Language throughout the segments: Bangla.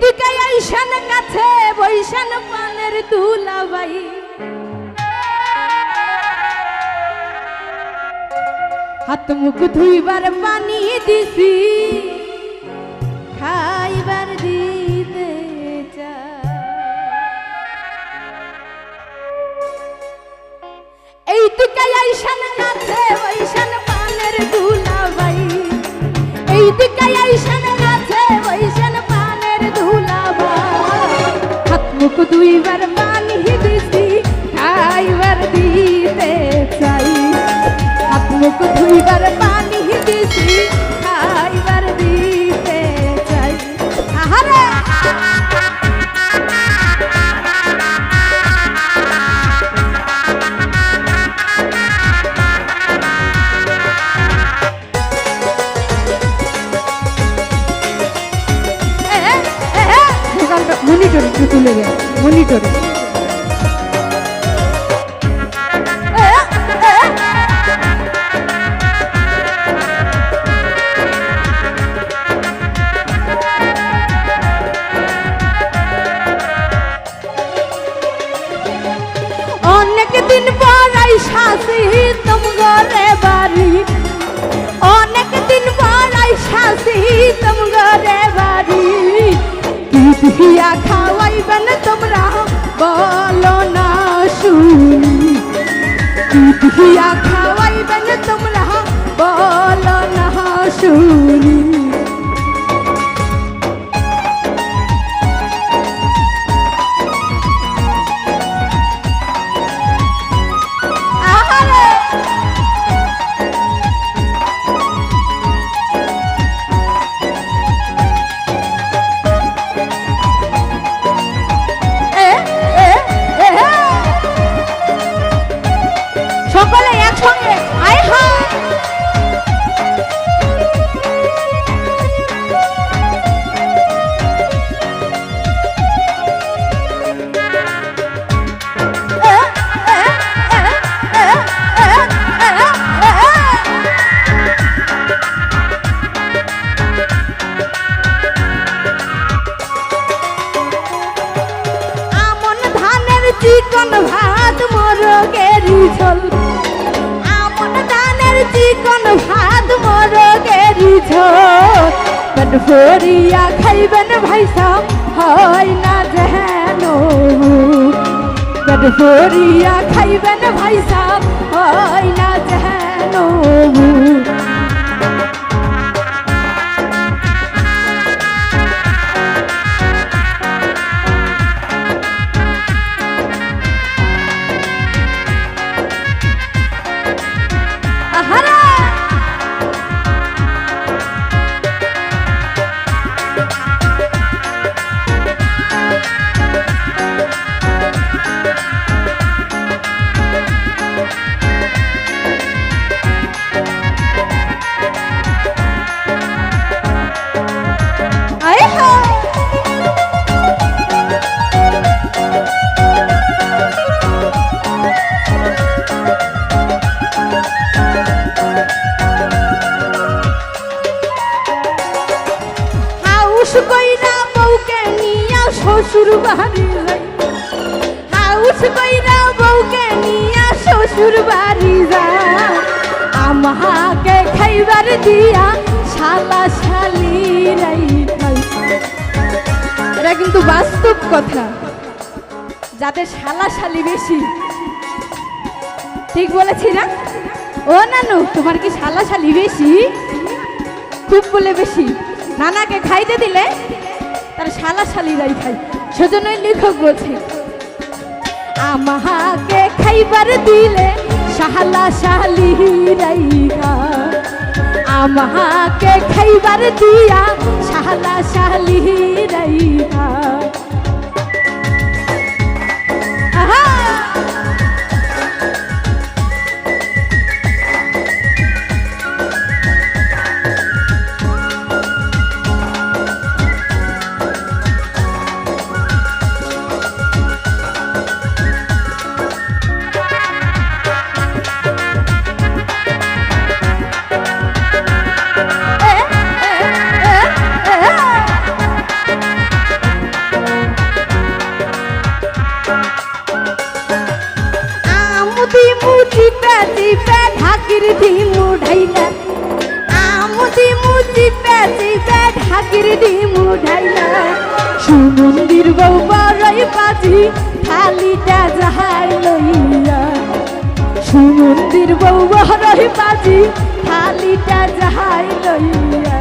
দিকে আইসান কাছে বৈশান পানের দুলাবাই হাত মুখ ধুইবার পানি দিছি, খাইবার দিতে। এই আইসান কাছে বৈশান পানের দুলাবাই এই দিকে আইসান দুইবার পানি দিছি খাইবার দিতে চাই। হাত মুখ মনিটর অনেক দিন পর আইসাছি তুম ঘরে বাড়ি। অনেক দিন পর খাওয়াইবেন দিয়া ধানের চিকন ভাত মোরগেরি ঝোল ভরিয়া খাইবেন ভাইসা হয় না যেন। ভরিয়া খাইবেন হাউস কইরা বউকে নিয়া শ্বশুর বাড়ি যাই। হাউস কইরা বউকে নিয়া শ্বশুর বাড়ি যায় আমাকে খাইবার দিয়া শালা শালি রাই এটা কিন্তু বাস্তব কথা। যাদের শালা শালি বেশি। ঠিক বলেছি না? ও নানু, তোমার কি শালা শালি বেশি? খুব বলে বেশি। নানাকে খাইতে দিলে তার শালা শালিরাই খাই সেজন্যই লেখক বলছে, আমাকে খাইবার দিলে শালা শালিরাই আমাকে খাইবার দিয়া শালা শালিরাই আহা! ডিম উঠাইলা আমুজি মুজি পেঁচি গে ঢাকির ডিম উঠাইলা সুমন্দির বউ বড়ই বাজি খালিটা জাহাই লইয়া। সুমন্দির বউ বড়ই বাজি জাহাই লইয়া।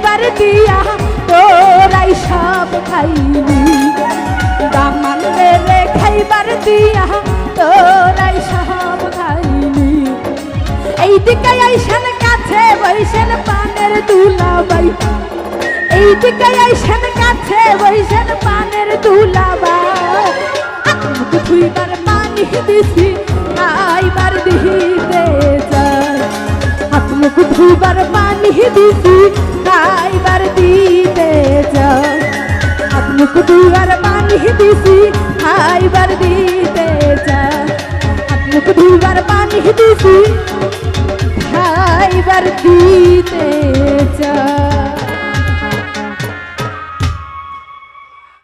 খাইবার দিয়া তোরাই সব খাইলি দামানদের খাইবার দিয়া তোরাই সব খাইলি এই দিকে আইসেন কাছে বৈশেন পানের দুলাবাই। এই দিকে আইসেন কাছে বৈশেন পানের দুলাবাই। মুখ ধুইবার পানি দিছি, আইবার দিতে যায় হাত মুখ ধুবার পানি দিছি, খাইবার দিতে যায় হাত মুখ ধুবার পানি দিছি, খাইবার দিতে যায় হাত মুখ ধুবার পানি দিছি, খাইবার দিতে চা